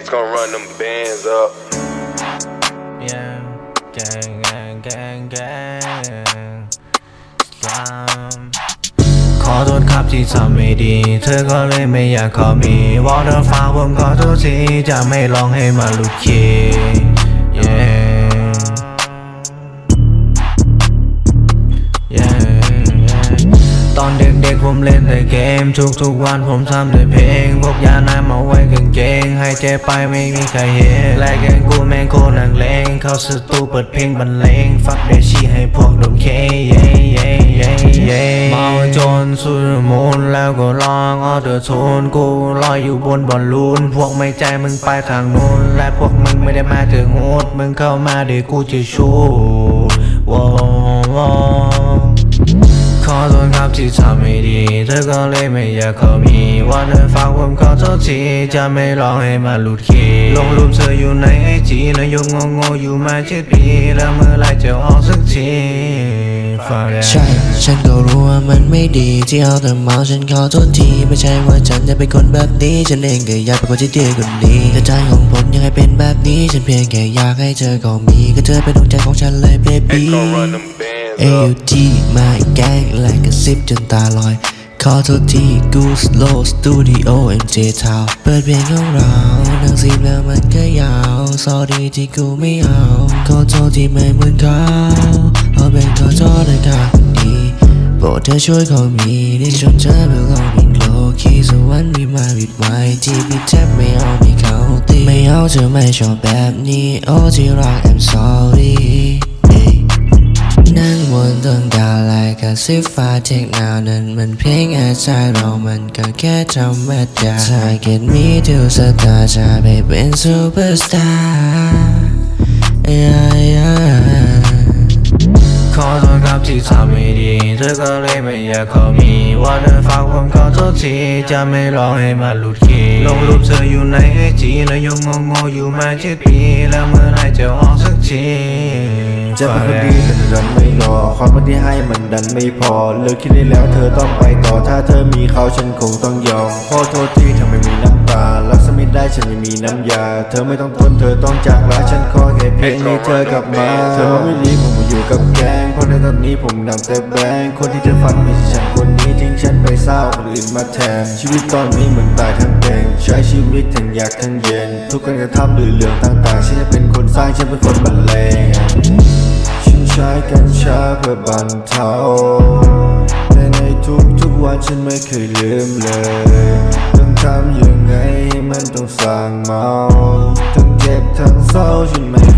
X gon' run them bands up. Yeah, gang, gang, gang, gang Slam ขอโทษครับที่ทำไม่ดี เธอก็เลยไม่อยากขอมีวอเตอร์ฟ้าผมขอโทษทีจะไม่ลองให้มาลุกคี เล่นแต่เกมทุกๆวันผมทำแต่เพลงพวกยาน้ำมาไว้กางเกง ให้เจ็บไปไม่มีใครเห็นและแกงกูแม่งโคตรนักเลงเข้าสตูเปิดเพลงบรรเลงฟักเดชี่ให้พวกดมเคเย่เย่เย่เย่เมาจนสุดมูลแล้วก็ร้องออเดอร์โทนกูลอยอยู่บนบอลลูน พวกไม่ใจมึงไปทางนู้นและพวกมึงไม่ได้มาถึงโหดมึงเข้ามาเดี๋ยวกูจะชู ธอก็เลยไม่อยากขอมีวันเธอฝากผมขอโทษทีจะไม่ร้องให้มาหลุดคีย์ลงรูปเธออยู่ในไอจีแล้วยกงงๆอยู่มาเจ็ดปีแล้วเมื่อไรจะออกสักทีฝากแใช่ ฉันก็รู้ว่ามันไม่ดีที่เอาแต่เมาฉันขอโทษทีไม่ใช่ว่าฉันจะเป็นคนแบบนี้ ฉันเองก็อยากเป็นคนที่ดีกว่านี้แต่ใจของผมยังไงเป็นแบบนี้ ฉันเพียงแค่อยากให้เธอก็มีก็เธอเป็นดวงใจของฉันเลย X baby gon' run them bands up. AUT มาอีกแก๊งและกระซิบจนตาลอย ขอโทษที่กู slow studio MJ Town เปิดเพลงของเราหนังซีบแล้วมันก็ยาว sorry ที่กูไม่เอาขอโทษที่ไม่เหมือนเขาเอาเป็นขอโทษในทางดีโปรดเธอช่วยขอมีดิฉันจะไปลองเป็นโลคีสวรรค์มีมาวิดไว้ที่พี่แทบไม่เอาไม่เขาตีไม่เอาเธอไม่ชอบแบบนี้ โอ้ที่รัก I'm sorry นั่งบนต้นดาวไลายกับซิฟ้าเทคนาวนั้นมันเพลงแอดใจเรามันก็แค่ธรรมดา Target me to สตาร์จะไปเป็นซูเปอร์สตาร์ yeah, yeah. ขอโทษครับที่ทำไม่ดีเธอก็เลยไม่อยากขอมีวันเธอฝากผมขอโทษทีจะไม่ร้องให้มาหลุดคีลงรูปเธออยู่ในไอจีแล้วยกงงๆอยู่มาเจ็ดปี แล้วเมื่อไรจะออกสักที จะเป็นคนดีแต่เธอดันไม่รอความรักที่ให้มันดันไม่พอเลิกคิดได้แล้วเธอต้องไปต่อถ้า เธอมีเขาฉันคงต้องยอมขอโทษที่ทำไม่มีน้ำตารักษาไม่ได้ฉันไม่มีน้ำยา เธอไม่ต้องทนเธอต้องจากลาฉันขอแค่เพียงให้เธอกลับมา เธอไม่รีบผมอยู่กับแกงเพราะในตอนนี้ผมนำแต่แบงค์คนที่เธอฝันไม่ใช่ฉันคนนี้ทิ้งฉันไปเศร้าคนอื่นมาแทนชีวิตตอนนี้เหมือนตายทั้งเป็นใช้ชีวิตทั้งอยากทั้งเย็น ทุกการกระทำหรือเรื่องต่างๆฉันจะเป็นคนสร้างฉันเป็นคนบรรเลงฉันใช้กัญชาเพื่อบรรเทา ทุกทุกวันฉันไม่เคยลืมเลย ต้องทำยังไงมันต้องสร้างเมา ทั้งเจ็บทั้งเศร้าฉัน